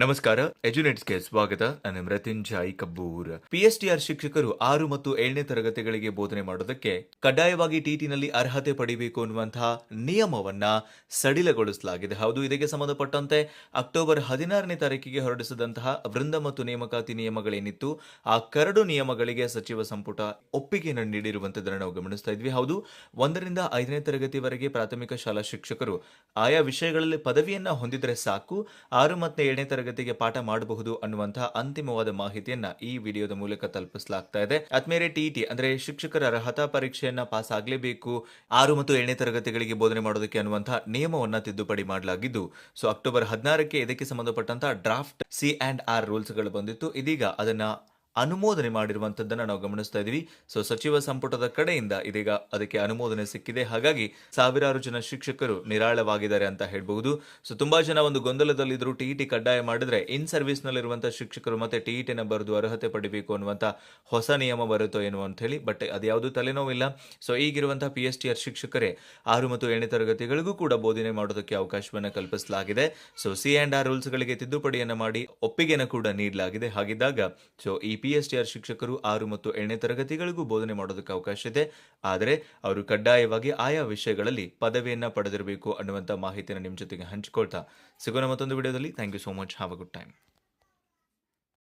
ನಮಸ್ಕಾರ ಎಜುನೆಟ್ಸ್ಗೆ ಸ್ವಾಗತ. ನಾನು ಮೃತ್ಯುಂಜಯ್ ಕಬ್ಬೂರ್. ಪಿಎಸ್ಟಿಆರ್ ಶಿಕ್ಷಕರು ಆರು ಮತ್ತು ಏಳನೇ ತರಗತಿಗಳಿಗೆ ಬೋಧನೆ ಮಾಡೋದಕ್ಕೆ ಕಡ್ಡಾಯವಾಗಿ ಟಿಟಿನಲ್ಲಿ ಅರ್ಹತೆ ಪಡಿಬೇಕು ಅನ್ನುವಂತಹ ನಿಯಮವನ್ನ ಸಡಿಲಗೊಳಿಸಲಾಗಿದೆ. ಹೌದು, ಇದಕ್ಕೆ ಸಂಬಂಧಪಟ್ಟಂತೆ ಅಕ್ಟೋಬರ್ ಹದಿನಾರನೇ ತಾರೀಕಿಗೆ ಹೊರಡಿಸಿದಂತಹ ವೃಂದ ಮತ್ತು ನೇಮಕಾತಿ ನಿಯಮಗಳೇನಿತ್ತು, ಆ ಕರಡು ನಿಯಮಗಳಿಗೆ ಸಚಿವ ಸಂಪುಟ ಒಪ್ಪಿಗೆಯನ್ನು ನೀಡಿರುವಂತದನ್ನು ನಾವು ಗಮನಿಸ್ತಾ ಇದ್ವಿ. ಹೌದು, ಒಂದರಿಂದ ಐದನೇ ತರಗತಿವರೆಗೆ ಪ್ರಾಥಮಿಕ ಶಾಲಾ ಶಿಕ್ಷಕರು ಆಯಾ ವಿಷಯಗಳಲ್ಲಿ ಪದವಿಯನ್ನ ಹೊಂದಿದ್ರೆ ಸಾಕು, ಆರು ಮತ್ತು ಏಳನೇ ತರಗತಿಗೆ ಪಾಠ ಮಾಡಬಹುದು ಅನ್ನುವಂತಹ ಅಂತಿಮವಾದ ಮಾಹಿತಿಯನ್ನ ಈ ವಿಡಿಯೋದ ಮೂಲಕ ತಲುಪಿಸಲಾಗ್ತಾ ಇದೆ. ಅದ್ಮೇಲೆ ಟಿಇಟಿ ಅಂದ್ರೆ ಶಿಕ್ಷಕರ ಅರ್ಹತಾ ಪರೀಕ್ಷೆಯನ್ನ ಪಾಸ್ ಆಗಲೇಬೇಕು, ಆರು ಮತ್ತು ಏಳನೇ ತರಗತಿಗಳಿಗೆ ಬೋಧನೆ ಮಾಡೋದಕ್ಕೆ ಅನ್ನುವಂತಹ ನಿಯಮವನ್ನ ತಿದ್ದುಪಡಿ ಮಾಡಲಾಗಿದ್ದು, ಸೊ ಅಕ್ಟೋಬರ್ ಹದಿನಾರಕ್ಕೆ ಇದಕ್ಕೆ ಸಂಬಂಧಪಟ್ಟಂತಹ ಡ್ರಾಫ್ಟ್ ಸಿ ಅಂಡ್ ಆರ್ ರೂಲ್ಸ್ಗಳು ಬಂದಿತ್ತು. ಇದೀಗ ಅದನ್ನ ಅನುಮೋದನೆ ಮಾಡಿರುವಂತದ್ದನ್ನ ನಾವು ಗಮನಿಸ್ತಾ ಇದೀವಿ. ಸೊ ಸಚಿವ ಸಂಪುಟದ ಕಡೆಯಿಂದ ಇದೀಗ ಅದಕ್ಕೆ ಅನುಮೋದನೆ ಸಿಕ್ಕಿದೆ. ಹಾಗಾಗಿ ಸಾವಿರಾರು ಜನ ಶಿಕ್ಷಕರು ನಿರಾಳವಾಗಿದ್ದಾರೆ ಅಂತ ಹೇಳಬಹುದು. ಸೊ ತುಂಬಾ ಜನ ಒಂದು ಗೊಂದಲದಲ್ಲಿದ್ರು ಟಿಇಟಿ ಕಡ್ಡಾಯ ಮಾಡಿದ್ರೆ ಇನ್ ಸರ್ವಿಸ್ ನಲ್ಲಿರುವಂತಹ ಶಿಕ್ಷಕರು ಮತ್ತೆ ಟಿಇಟಿನ ಬರೆದು ಅರ್ಹತೆ ಪಡಿಬೇಕು ಅನ್ನುವಂತ ಹೊಸ ನಿಯಮ ಬರುತ್ತೋ ಏನೋ ಅಂತ ಹೇಳಿ, ಬಟ್ ಅದ್ಯಾವುದು ತಲೆನೋವಿಲ್ಲ ಸೊ ಈಗಿರುವಂತಹ ಪಿ ಎಸ್ ಟಿ ಶಿಕ್ಷಕರೇ ಆರು ಮತ್ತು ಏಳನೇ ತರಗತಿಗಳಿಗೂ ಕೂಡ ಬೋಧನೆ ಮಾಡೋದಕ್ಕೆ ಅವಕಾಶವನ್ನ ಕಲ್ಪಿಸಲಾಗಿದೆ. So C and R rules ಗಳಿಗೆ ತಿದ್ದುಪಡಿಯನ್ನ ಮಾಡಿ ಒಪ್ಪಿಗೆನ ಕೂಡ ನೀಡಲಾಗಿದೆ. ಹಾಗಿದ್ದಾಗ ಸೊ ಈ ಎಸ್ ಟಿ ಶಿಕ್ಷಕರು ಆರು ಮತ್ತು ಏಳನೇ ತರಗತಿಗಳಿಗೂ ಬೋಧನೆ ಮಾಡೋದಕ್ಕೆ ಅವಕಾಶ ಇದೆ. ಆದರೆ ಅವರು ಕಡ್ಡಾಯವಾಗಿ ಆಯಾ ವಿಷಯಗಳಲ್ಲಿ ಪದವಿಯನ್ನ ಪಡೆದಿರಬೇಕು ಅನ್ನುವಂಥ ಮಾಹಿತಿಯನ್ನು ನಿಮ್ಮ ಜೊತೆಗೆ ಹಂಚಿಕೊಳ್ತಾ ಸಿಗೋಣ ಮತ್ತೊಂದು ವಿಡಿಯೋದಲ್ಲಿ. Thank you so much have a good time